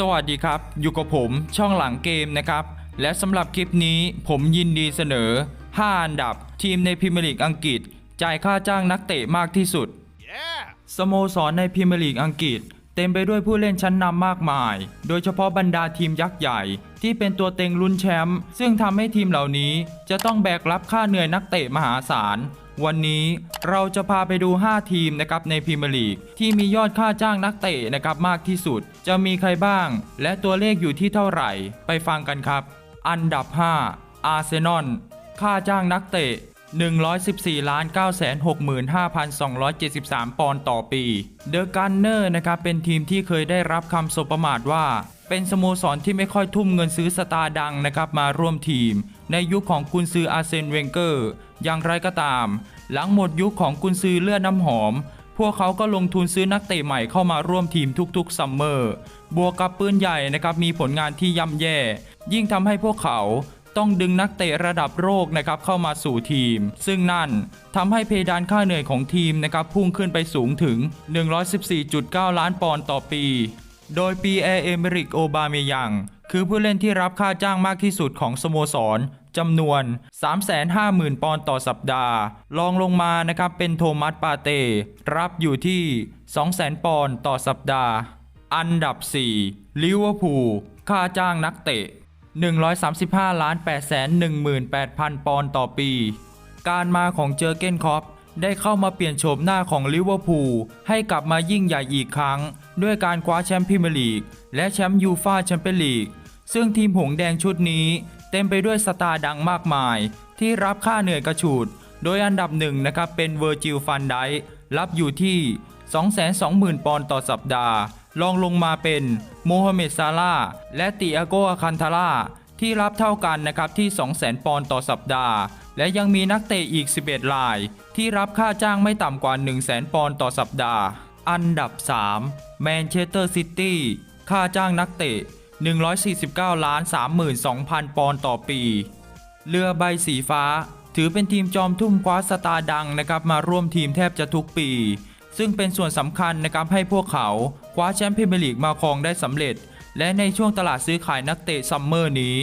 สวัสดีครับ อยู่กับผมช่องหลังเกมนะครับ และสำหรับคลิปนี้ผมยินดีเสนอ 5 อันดับทีมในพรีเมียร์ลีกอังกฤษ จ่ายค่าจ้างนักเตะมากที่สุด Yeah! สโมสรในพรีเมียร์ลีกอังกฤษ เต็มไปด้วยผู้เล่นชั้นนำมากมาย โดยเฉพาะบรรดาทีมยักษ์ใหญ่ ที่เป็นตัวเต็งลุ้นแชมป์ซึ่งทำให้ทีมเหล่านี้จะต้องแบกรับค่าเหนื่อยนักเตะมหาศาล วันนี้เราจะพาไปดู 5 ทีมนะครับในพรีเมียร์ลีกที่มียอดค่าจ้างนักเตะนะครับมากที่สุด จะมีใครบ้าง และตัวเลขอยู่ที่เท่าไหร่ ไปฟังกันครับ อันดับ 5 อาร์เซนอลค่าจ้างนักเตะ 114ล้าน965,273 ปอนด์ต่อปี เดอะกันเนอร์นะครับเป็นทีมที่เคยได้รับคำสบประมาทว่า เป็นสโมสรที่ไม่ค่อยทุ่มเงินซื้อสตาร์ดังนะครับมาร่วมทีม ในยุคของกุนซืออาร์เซนเวนเกอร์ อย่างไรก็ตาม หลังหมดยุคของกุนซือเลือดน้ำหอม พวกเขาก็ลงทุนซื้อนักเตะใหม่เข้ามาร่วมทีมทุกๆซัมเมอร์ บวกกับปืนใหญ่นะครับมีผลงานที่ย่ำแย่ ยิ่งทำให้พวกเขาต้องดึงนักเตะระดับโลกนะครับเข้ามาสู่ทีม ซึ่งนั่นทำให้เพดานค่าเหนื่อยของทีมนะครับพุ่งขึ้นไปสูงถึง 114.9 ล้านปอนด์ต่อปี โดยปีแอร์เอเมริกโอบาเมยัง คือผู้เล่นที่รับค่าจ้างมากที่สุดของสโมสรจำนวน 350,000 ปอนด์ต่อสัปดาห์รองลงมานะครับเป็นโทมัสปาเต้รับอยู่ที่ 200,000 ปอนด์ต่อสัปดาห์ อันดับ 4 ลิเวอร์พูล ค่าจ้างนักเตะ 135 ล้าน8 1 8 0 0 0 ปอนด์ต่อปี การมาของเจอเก้นคอป ได้เข้ามาเปลี่ยนโฉมหน้าของลิเวอร์พูลให้กลับมายิ่งใหญ่อีกครั้ง ด้วยการคว้าแชมป์พรีเมียร์ลีก และแชมป์ยูฟาแชมเปี้ยนลีก ซึ่งทีมหงแดงชุดนี้เต็มไปด้วยสตาร์ดังมากมาย ที่รับค่าเหนื่อยกระฉูด โดยอันดับหนึ่งนะครับเป็นเวอร์จิลฟันไดรับอยู่ที่ 220,000 ปอนด์ต่อสัปดาห์ รองลงมาเป็นโมฮัมเหม็ดซาลาห์และติอาโกอาคันทาร่าที่รับเท่ากันนะครับที่ 200,000 ปอนด์ต่อสัปดาห์ และยังมีนักเตะอีก 11 ราย ที่รับค่าจ้างไม่ต่ำกว่า 100,000 ปอนด์ต่อสัปดาห์ อันดับ 3 แมนเชสเตอร์ซิตี้ค่าจ้างนักเตะ 149ล้าน32,000 ปอนด์ต่อปี เรือใบสีฟ้า ถือเป็นทีมจอมทุ่มคว้าสตาร์ดังนะครับมาร่วมทีมแทบจะทุกปี ซึ่งเป็นส่วนสำคัญนะครับให้พวกเขาคว้าแชมป์พรีเมียร์ลีกมาครองได้สำเร็จ และในช่วงตลาดซื้อขายนักเตะซัมเมอร์นี้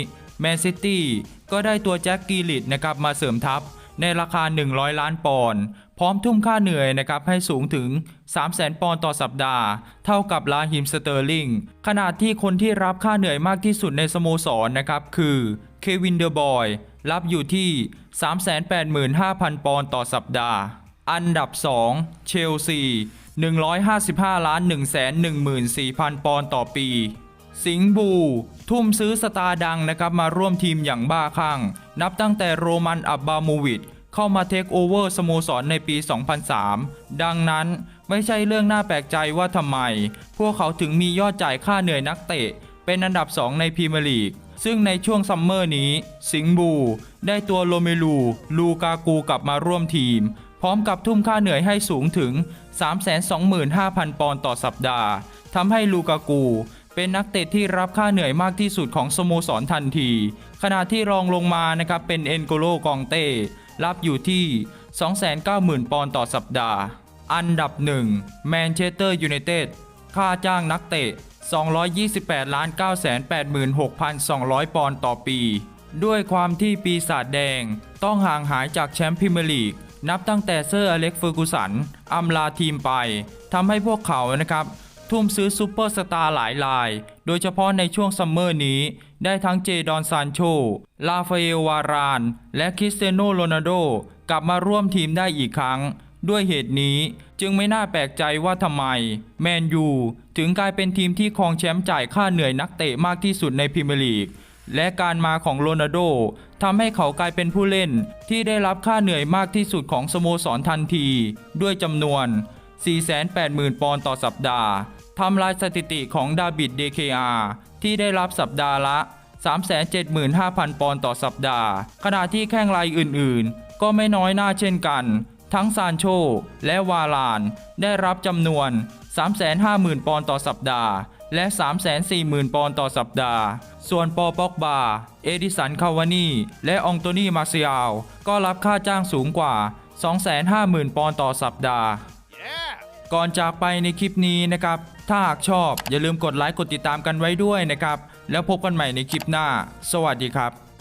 แมนซิตี้ก็ได้ตัวแจ็คกีลิตนะครับมาเสริมทัพในราคา 100 ล้านปอนด์พร้อมทุ่มค่าเหนื่อยนะครับให้สูงถึง 300,000 ปอนด์ต่อสัปดาห์ เท่ากับลาฮิมสเตอร์ลิงขณะที่คนที่รับค่าเหนื่อยมากที่สุดในสโมสรนะครับคือเควินเดอร์บอยรับอยู่ที่ 385,000 ปอนด์ต่อสัปดาห์ อันดับ 2 เชลซี 155 ล้าน 114,000 ปอนด์ต่อปี สิงห์บู ทุ่มซื้อสตาร์ดังนะครับมาร่วมทีมอย่างบ้าคลั่ง นับตั้งแต่โรมันอับบาโมวิดเข้ามาเทคโอเวอร์สโมสรในปี 2003 ดังนั้นไม่ใช่เรื่องน่าแปลกใจว่าทำไม พวกเขาถึงมียอดจ่ายค่าเหนื่อยนักเตะ เป็นอันดับ 2 ในพรีเมียร์ลีก ซึ่งในช่วงซัมเมอร์นี้ สิงห์บู ได้ตัวโลเมลู ลูกากูกลับมาร่วมทีม พร้อมกับทุ่มค่าเหนื่อยให้สูงถึง 325,000 ปอนด์ต่อสัปดาห์ทำให้ลูกากู เป็นนักเตะที่รับค่าเหนื่อยมากที่สุดของสโมสรทันที ขณะที่รองลงมานะครับเป็นเอ็นโกโลกองเต้รับอยู่ที่ 290,000 ปอนด์ต่อสัปดาห์ อันดับ 1 แมนเชสเตอร์ยูไนเต็ดค่าจ้างนักเตะ 228ล้าน986,200 ปอนด์ต่อปี ด้วยความที่ปีศาจแดงต้องห่างหายจากแชมป์พรีเมียร์ลีก นับตั้งแต่เซอร์อเล็กซ์เฟอร์กูสันอำลาทีมไปทำให้พวกเขานะครับ ทุ่มซื้อซูเปอร์สตาร์หลายราย โดยเฉพาะในช่วงซัมเมอร์นี้ ได้ทั้งเจดอนซานโช ลาฟาเอลวาราน และคริสเตียโนโรนัลโด กลับมาร่วมทีมได้อีกครั้ง ด้วยเหตุนี้จึงไม่น่าแปลกใจว่าทำไม แมนยู ถึงกลายเป็นทีมที่ครองแชมป์จ่ายค่าเหนื่อยนักเตะมากที่สุดในพรีเมียร์ลีกและการมาของโรนัลโดทำให้เขากลายเป็นผู้เล่นที่ได้รับค่าเหนื่อยมากที่สุดของสโมสรทันที ด้วยจำนวน 480,000 ปอนด์ต่อสัปดาห์ ทำลายสถิติของดาบิดเดเคอาที่ได้รับสัปดาห์ละ 375,000 ปอนด์ต่อสัปดาห์ ขณะที่แข้งรายอื่นๆ ก็ไม่น้อยหน้าเช่นกัน ทั้งซานโช และวาลาน ได้รับจำนวน 350,000 ปอนด์ต่อสัปดาห์ และ 340,000 ปอนด์ต่อสัปดาห์ ส่วนปอป็อกบา เอดิสัน คาวานี และองโตนีมาเซียลก็รับค่าจ้างสูงกว่า 250,000 ปอนด์ต่อสัปดาห์ Yeah! ก่อนจากไปในคลิปนี้นะครับ ถ้าหากชอบอย่าลืมกดไลค์กดติดตามกันไว้ด้วยนะครับ แล้วพบกันใหม่ในคลิปหน้า สวัสดีครับ